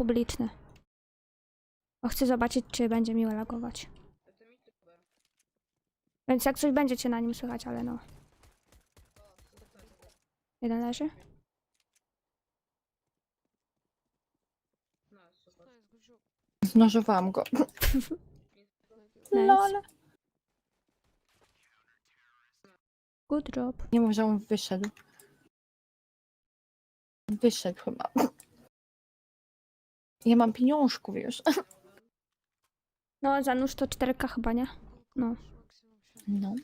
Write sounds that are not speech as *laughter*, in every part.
publiczny. Bo chcę zobaczyć, czy będzie mi lagować. Więc jak coś będziecie na nim słychać, ale no. Jeden leży? Znożowałam go. *laughs* Nice. Lol. Good job. Nie mów, że on wyszedł. Wyszedł chyba. Ja mam pieniążków już. No, za nóż to 4K chyba, nie? No. No.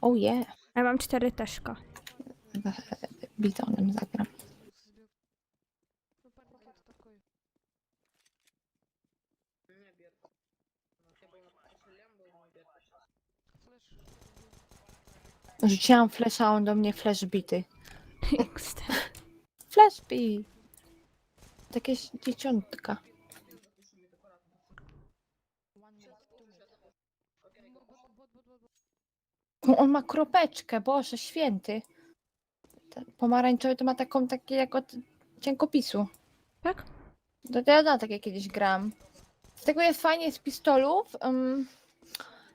Oh yeah. Ja mam 4 teżka. Bitonem zagram. Rzuciłam flesza, a on do mnie flash bity. *laughs* XD. Flash bit. Takie dzieciątka. O, On ma kropeczkę, Boże święty. Ten pomarańczowy to ma taką, takie jak od cienkopisu. Tak? To ja na takie kiedyś gram. Z tego jest fajnie z pistolów. Um,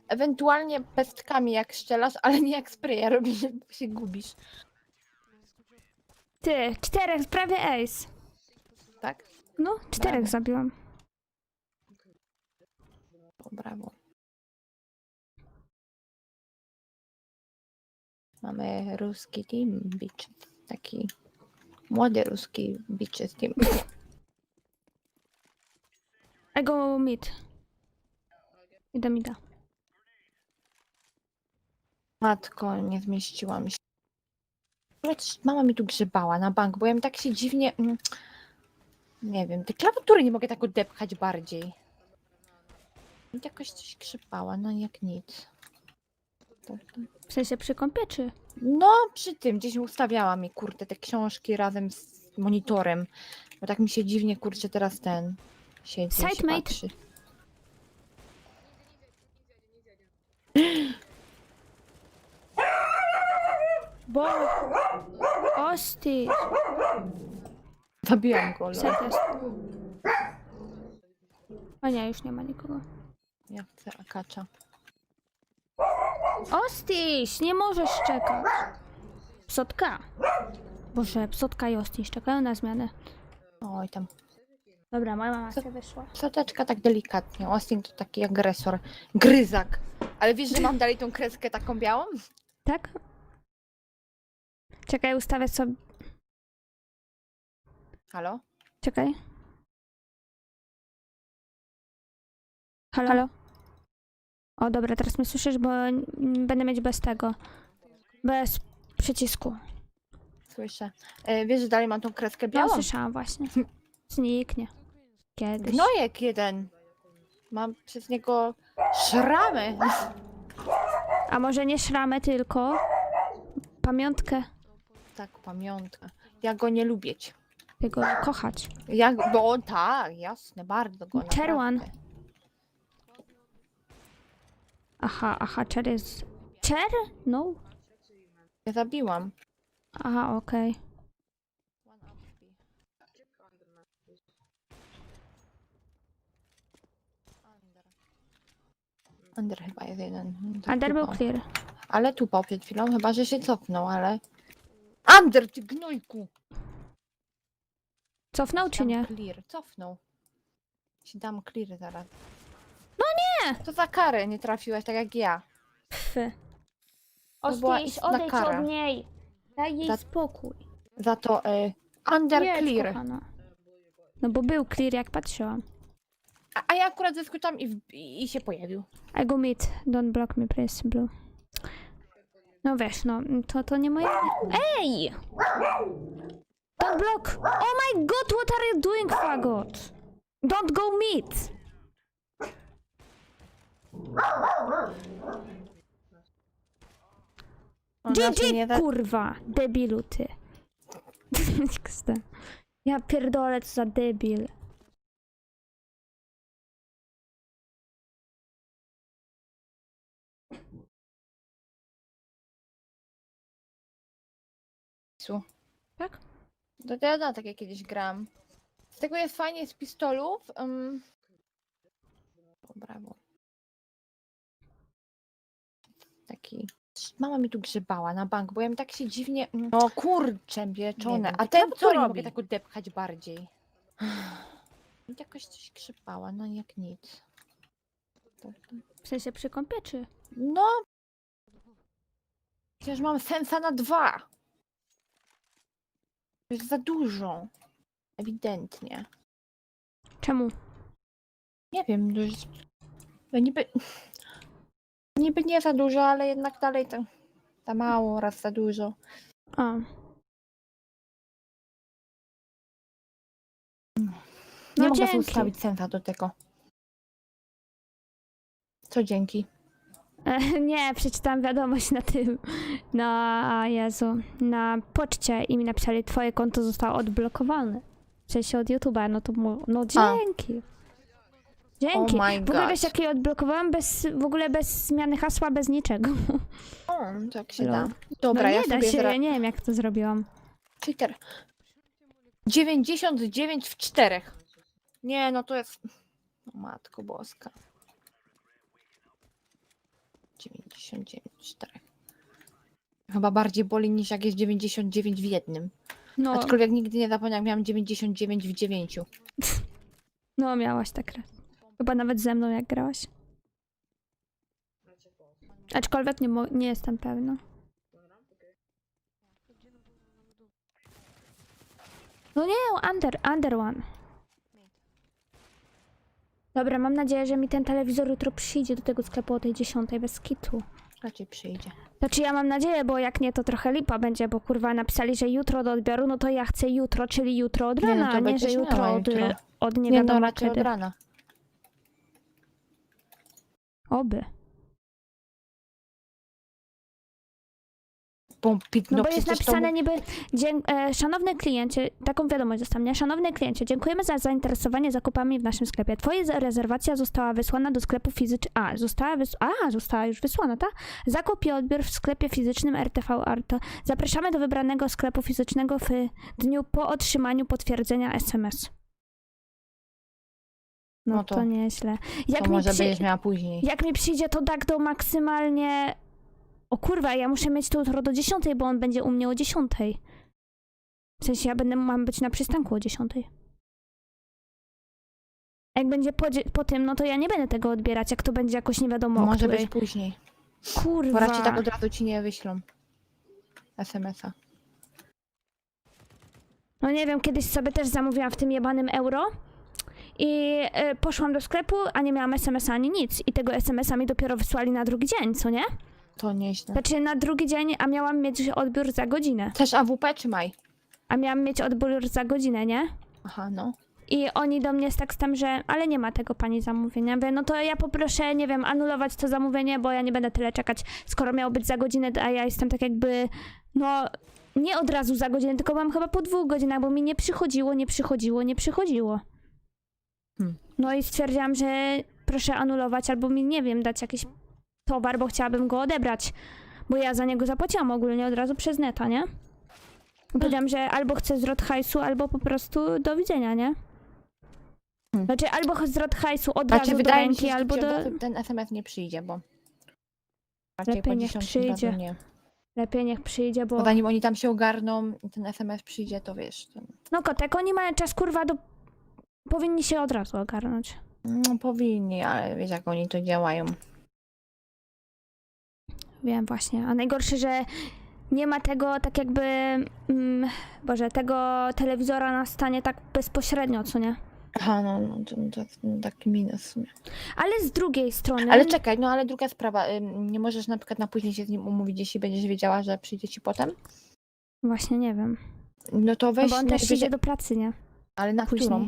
ewentualnie pestkami jak strzelasz, ale nie jak spraya robisz, się gubisz. Ty, czterech, prawie ace. Tak? No, czterech Brawo. zabiłam. O, brawo. Mamy ruski team beach. Taki młody ruski beach team. I go mid. Idę mida. Matko, nie zmieściłam się. Lecz Mama mi tu grzebała na bank, bo ja mi tak się dziwnie... mm, Nie wiem, te klawiatury nie mogę tak odepchać bardziej. Jakoś coś grzebała, no jak nic. W sensie przy kąpie, czy? No, przy tym gdzieś ustawiała mi, kurde, te książki razem z monitorem. Bo tak mi się dziwnie, kurczę, teraz ten siedzi i się patrzy. Bo... Osty! Zabiłam go, lol. Set jest. O nie, już nie ma nikogo. Ja chcę akacza. Ostiś! Nie możesz czekać! Psotka! Boże, psotka i ostiś czekają na zmianę. Oj, tam. Dobra, moja mama się wyszła. Soteczka tak delikatnie. Austin to taki agresor. Gryzak. Ale wiesz, że mam *laughs* dalej tą kreskę taką białą? Tak? Czekaj, ustawię sobie... Halo? Czekaj. Halo? Halo? O, dobra, teraz mnie słyszysz, bo będę mieć bez tego. Bez przycisku. Słyszę. E, wiesz, że dalej mam tą kreskę Ja białą? słyszałam właśnie. *laughs* Zniknie. Kiedyś. Gnojek jeden. Mam przez niego szramy. A może nie szramę, tylko pamiątkę Tak, pamiątka. Ja go nie lubię. Ci. tego kochać. Jak, bo on tak, jasne, bardzo go Czerwan. Aha, aha, czer jest... Czer? No. Ja zabiłam. Aha, okej. Under chyba jest jeden. Under był tupał. clear. Ale tupał przed chwilą, chyba że się cofnął, ale... Under, ty gnojku! Cofnął czy Dam nie? Clear, cofnął. Ci dam clear zaraz. No nie! To za karę nie trafiłaś, tak jak ja. Pfy. Była Ostiś, istna odejdź kara. od niej. Daj jej Za- spokój. Za to y, under Jedź, clear. kochana. No bo był clear jak patrzyłam. A, a ja akurat zeskoczyłam i, w- i, i się pojawił. I go meet. Don't block me, please, blue. No wiesz, no, to, to nie moje... Ej! Don't block! Oh my god, what are you doing, fagot? Don't go meet! Ona się nie GG, da... kurwa! Debilu, ty. *laughs* Ja pierdolę, co za debil. Su. Tak? To ja na takie kiedyś gram. Z tego jest fajnie z pistolów. Um... Brawo. Taki. Mama mi tu grzebała na bank, bo ja mi tak się dziwnie. mm, No kurczę, pieczone. wiem, A te ten co nie robi? mogę tak depchać bardziej. Mi jakoś coś grzebała, no jak nic. W sensie przy kąpie, czy? No. Przecież mam sensa na dwa. Jest za dużo. Ewidentnie. Czemu? Nie wiem, to jest... no niby... *laughs* Niby nie za dużo, ale jednak dalej to za mało, raz za dużo. A. Nie No mogę sobie dzięki. ustawić sensa do tego. Co dzięki? *laughs* Nie, przeczytałam wiadomość na tym, na Jezu, na poczcie i mi napisali, twoje konto zostało odblokowane. W sensie od YouTube'a, no to mu, no dzięki. Dzięki. Oh my w ogóle God. wiesz, jak je odblokowałam bez, w ogóle bez zmiany hasła, bez niczego. O, tak się Lol. da. Dobra, no nie ja da sobie się, zaraz... ja nie wiem jak to zrobiłam. Cheater. 99 w czterech. Nie, no to jest... O, matko boska. 99 w czterech. Chyba bardziej boli niż jak jest 99 w jednym. No, Aczkolwiek nigdy nie zapomniałam, miałam 99 w dziewięciu. no miałaś tak raz. Chyba nawet ze mną jak grałaś. Aczkolwiek nie, mo- nie jestem pewna. No nie, under, under one. Dobra, mam nadzieję, że mi ten telewizor jutro przyjdzie do tego sklepu o tej 10 bez kitu. Raczej przyjdzie. Znaczy ja mam nadzieję, bo jak nie, to trochę lipa będzie, bo kurwa napisali, że jutro do odbioru, no to ja chcę jutro, czyli jutro od Nie, no rana, a nie, będziesz że jutro miała od, jutro. od nie Nie, no wiadomo od kiedy. rana. Oby. Bo, pit, No, no, bo jest przecież to napisane niby, dzień, e, szanowny kliencie, taką wiadomość dostanie, szanowny kliencie, dziękujemy za zainteresowanie zakupami w naszym sklepie. Twoja z- rezerwacja została wysłana do sklepu fizycznego, a, została wys... a, została już wysłana, tak? Zakup i odbiór w sklepie fizycznym RTV Arto. Zapraszamy do wybranego sklepu fizycznego w dniu po otrzymaniu potwierdzenia SMS. No, No to, to- nieźle. Jak To mi może przy... będziesz miała później. Jak mi przyjdzie to tak do maksymalnie. O kurwa, ja muszę mieć to jutro do 10, bo on będzie u mnie o 10. W sensie ja będę mam być na przystanku o 10. Jak będzie po, dzie- po tym, no to ja nie będę tego odbierać, jak to będzie jakoś nie wiadomo o Może której. być później. Kurwa. Bo raczej tak od razu ci nie wyślą. SMS-a. No nie wiem, kiedyś sobie też zamówiłam w tym jebanym euro i y, poszłam do sklepu, a nie miałam SMS-a ani nic. I tego SMS-a mi dopiero wysłali na drugi dzień, co nie? To nieźle. Znaczy na drugi dzień, a miałam mieć odbiór za godzinę. Chcesz AWP czy maj? A miałam mieć odbiór za godzinę, nie? Aha, no. I oni do mnie z tekstem, że ale nie ma tego pani zamówienia. Mówię, no to ja poproszę, nie wiem, anulować to zamówienie, bo ja nie będę tyle czekać, skoro miało być za godzinę, a ja jestem tak jakby, no nie od razu za godzinę, tylko mam chyba po dwóch godzinach, bo mi nie przychodziło, nie przychodziło, nie przychodziło. Hmm. No i stwierdziłam, że proszę anulować albo mi, nie wiem, dać jakiś towar, bo chciałabym go odebrać, bo ja za niego zapłaciłam ogólnie od razu przez neta, nie? Powiedziałam, że albo chcę zwrot hajsu, albo po prostu do widzenia, nie? Hmm. Znaczy albo zwrot hajsu od Znaczy razu do wydaje mi ręki, się, że albo do... ten SMS nie przyjdzie, bo raczej Lepiej po niech 10 przyjdzie. nie. Lepiej niech przyjdzie, bo... Bo zanim oni tam się ogarną i ten SMS przyjdzie, to wiesz, to, No kotek, oni mają czas, kurwa, do... Powinni się od razu ogarnąć. no powinni, ale wiesz jak oni to działają. Wiem właśnie. A najgorsze, że nie ma tego tak jakby... Mm, Boże, tego telewizora na stanie tak bezpośrednio, co nie? Aha, no, no to, jest taki minus w sumie. Ale z drugiej strony... Ale czekaj, no ale druga sprawa, ym, nie możesz na przykład na później się z nim umówić, jeśli będziesz wiedziała, że przyjdzie ci potem? Właśnie nie wiem. No to No weź, bo on na- też idzie do pracy, nie? ale na Później. którą?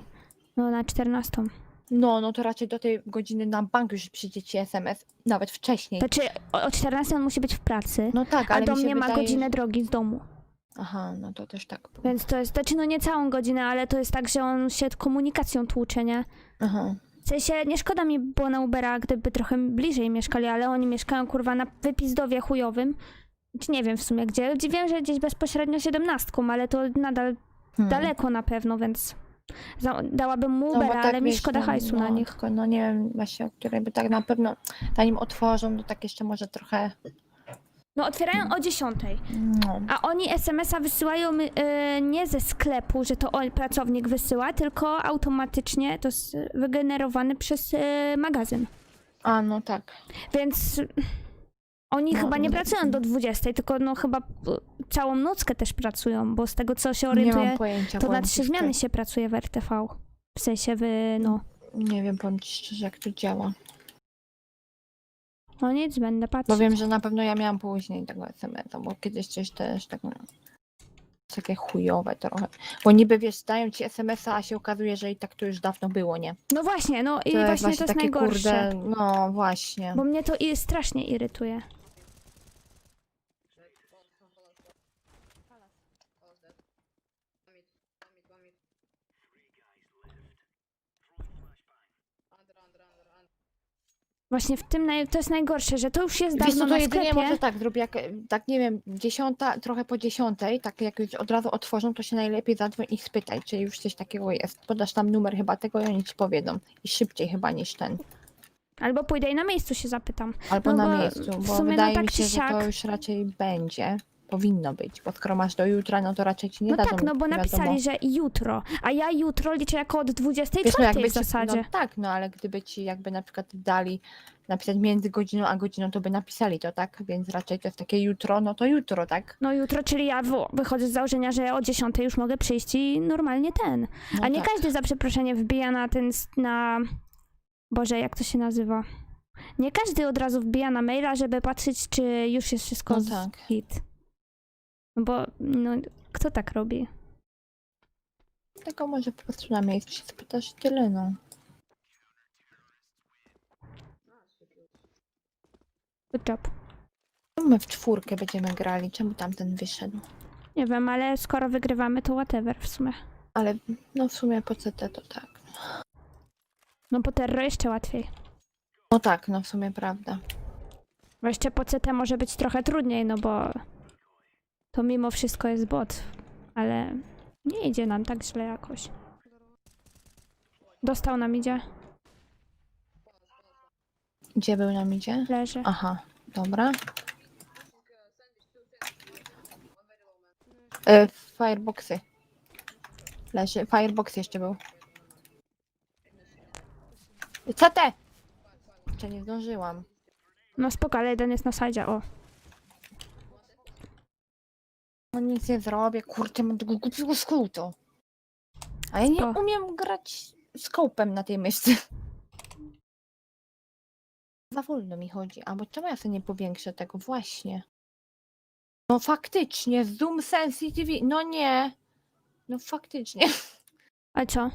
No na 14. No, no to raczej do tej godziny na bank już przyjdzie ci SMS, nawet wcześniej. Znaczy o, o 14 on musi być w pracy, No tak, a ale do mi się mnie ma wydaje, godzinę drogi z domu. Aha, no to też tak. Więc to jest, znaczy no nie całą godzinę, ale to jest tak, że on się komunikacją tłucze, nie? Aha. W sensie nie szkoda mi było na Ubera, gdyby trochę bliżej mieszkali, ale oni mieszkają kurwa na wypizdowie chujowym. Czy nie wiem w sumie gdzie. Wiem, że gdzieś bezpośrednio siedemnastką, ale to nadal Hmm. daleko na pewno, więc Za, dałabym mu No, bo Ubera, tak, ale mi wiesz, szkoda no, hajsu no, na nich. Tylko no nie wiem właśnie, o której by tak na pewno, zanim otworzą, to tak jeszcze może trochę, No otwierają o 10. no, A oni SMS-a wysyłają y, nie ze sklepu, że to on, pracownik wysyła, tylko automatycznie to jest wygenerowany przez y, magazyn. a no tak. Więc oni No, chyba nie no. pracują do 20, tylko no chyba y, całą nockę też pracują, bo z tego co się Nie orientuję, mam pojęcia. to na powiem trzy zmiany szczerze. się pracuje w RTV. W sensie w, no, Nie wiem, powiem ci szczerze, jak to działa. no nic, będę patrzeć. Bo wiem, że na pewno ja miałam później tego SMS-a, bo kiedyś coś też tak... no, Takie chujowe trochę. Bo niby wiesz, dają ci SMS-a, a się okazuje, że i tak to już dawno było, nie? No właśnie, no i właśnie to jest najgorsze. no właśnie. Bo mnie to i strasznie irytuje. Właśnie w tym naj... to jest najgorsze, że to już jest Wiesz dawno co, to na jedynie sklepie. może tak zrobię, jak, tak nie wiem, dziesiąta, trochę po dziesiątej, tak jak już od razu otworzą, to się najlepiej zadzwoń i spytaj, czy już coś takiego jest. Podasz tam numer chyba tego i oni ci powiedzą. I szybciej chyba niż ten. Albo pójdę i na miejscu się zapytam. Albo No na bo miejscu, w bo sumie no wydaje tak mi czy się, że to już raczej będzie. Powinno być, bo skoro masz do jutra, no to raczej ci nie No dadzą. tak, no bo wiadomo. napisali, że jutro, a ja jutro liczę jako od 24 Wiesz, no w ci, zasadzie. no tak, no ale gdyby ci jakby na przykład dali napisać między godziną a godziną, to by napisali to, tak? Więc raczej to jest takie jutro, no to jutro, tak? No jutro, czyli ja wo- wychodzę z założenia, że o 10 już mogę przyjść i normalnie ten. No A nie tak. każdy za przeproszenie wbija na ten, s- na... Boże, jak to się nazywa? Nie każdy od razu wbija na maila, żeby patrzeć, czy już jest wszystko No z tak. hit. No bo, no, kto tak robi? Tylko może po prostu na miejscu się spytasz tyle, no. Good job. My w czwórkę będziemy grali, czemu tamten wyszedł? Nie wiem, ale skoro wygrywamy, to whatever w sumie. Ale no w sumie po CT to tak. No po terro jeszcze łatwiej. No tak, no w sumie prawda. Bo jeszcze po CT może być trochę trudniej, no bo to mimo wszystko jest bot, ale nie idzie nam tak źle jakoś. Dostał nam idzie, Gdzie był nam idzie? leży. Aha, dobra. E, fireboxy. Leży. Firebox jeszcze był. CT! Jeszcze nie zdążyłam. No spoko, ale jeden jest na sajdzie, o. No nic nie zrobię, kurczę, mam tego głupiego skrótu. A ja nie umiem grać skopem na tej myszce. Za wolno mi chodzi. A bo czemu ja sobie nie powiększę tego? Właśnie. No faktycznie, zoom sensitive. No nie. No faktycznie. A co?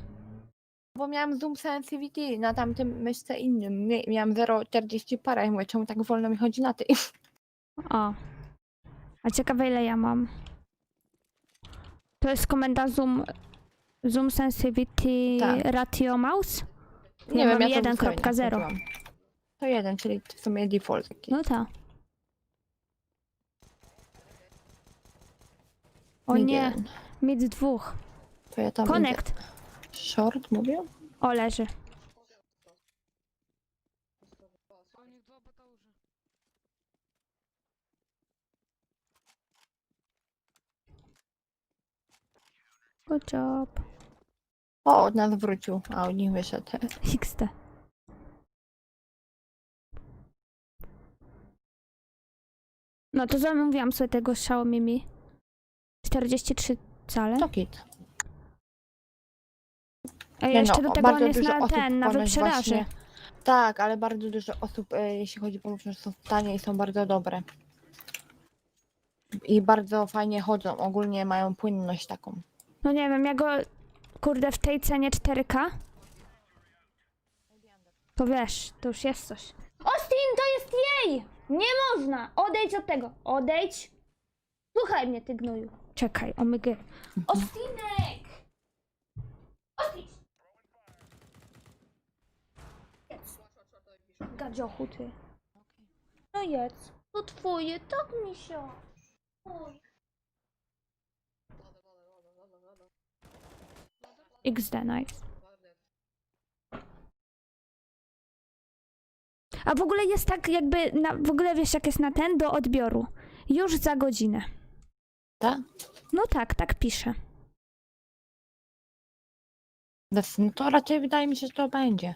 Bo miałam zoom sensitivity na tamtym myszce innym. Mie- Miałam 0,40 parę. Ja mówię, czemu tak wolno mi chodzi na tej? O. A ciekawe ile ja mam. To jest komenda zoom, zoom sensitivity Tak. ratio mouse? Nie wiem, mam ja to nie 1.0. wchodziłam. To jeden, czyli w sumie default. No tak. O Mid nie, jeden. mid dwóch. To ja tam idę. Connect. Short mówią? O, leży. Job. O, od nas wrócił, a od nich wyszedł. *laughs* XD. No to zamówiłam sobie tego Xiaomi Mi. 43 cale. To kit. A Nie jeszcze no, do tego on bardzo jest dużo na osób ten, na ponoć wyprzedaży. właśnie- Tak, ale bardzo dużo osób, e, jeśli chodzi o że są tanie i są bardzo dobre. I bardzo fajnie chodzą. Ogólnie mają płynność taką. No nie wiem, ja go, kurde, w tej cenie 4K. To wiesz, to już jest coś. Austin, to jest jej! Nie można! Odejdź od tego, odejdź. Słuchaj mnie, ty gnoju. Czekaj, omygy. Ostinek! Ostin! Jedz. Gadziochu, ty. No jedz. To twoje, tak mi się. Oj. XD, nice. A w ogóle jest tak jakby, na, w ogóle wiesz jak jest na ten, do odbioru. Już za godzinę. Tak? No tak, tak pisze. That's- No to raczej wydaje mi się, że to będzie.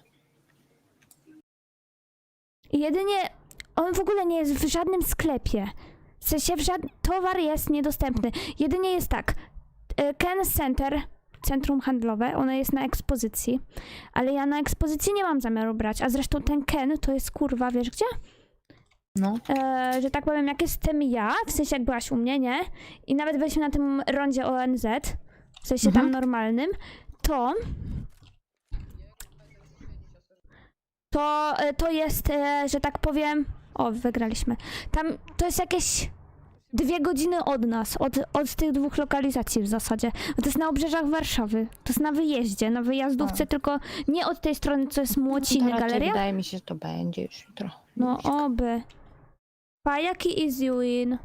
Jedynie on w ogóle nie jest w żadnym sklepie. W sensie w żad... towar jest niedostępny. Jedynie jest tak. e, Ken Center, centrum handlowe, ono jest na ekspozycji, ale ja na ekspozycji nie mam zamiaru brać, a zresztą ten Ken to jest kurwa, wiesz gdzie? No. E, że tak powiem, jak jestem ja, w sensie jak byłaś u mnie, nie? I nawet byliśmy na tym rondzie ONZ, w sensie tam Mhm. normalnym, to to, e, to jest, e, że tak powiem, o, wygraliśmy. Tam to jest jakieś dwie godziny od nas, od, od tych dwóch lokalizacji w zasadzie. To jest na obrzeżach Warszawy. To jest na wyjeździe, na wyjazdówce, A. tylko nie od tej strony, co jest Młociny, raczej galeria. wydaje mi się, że to będzie już jutro. No oby. Pa, jaki is you in?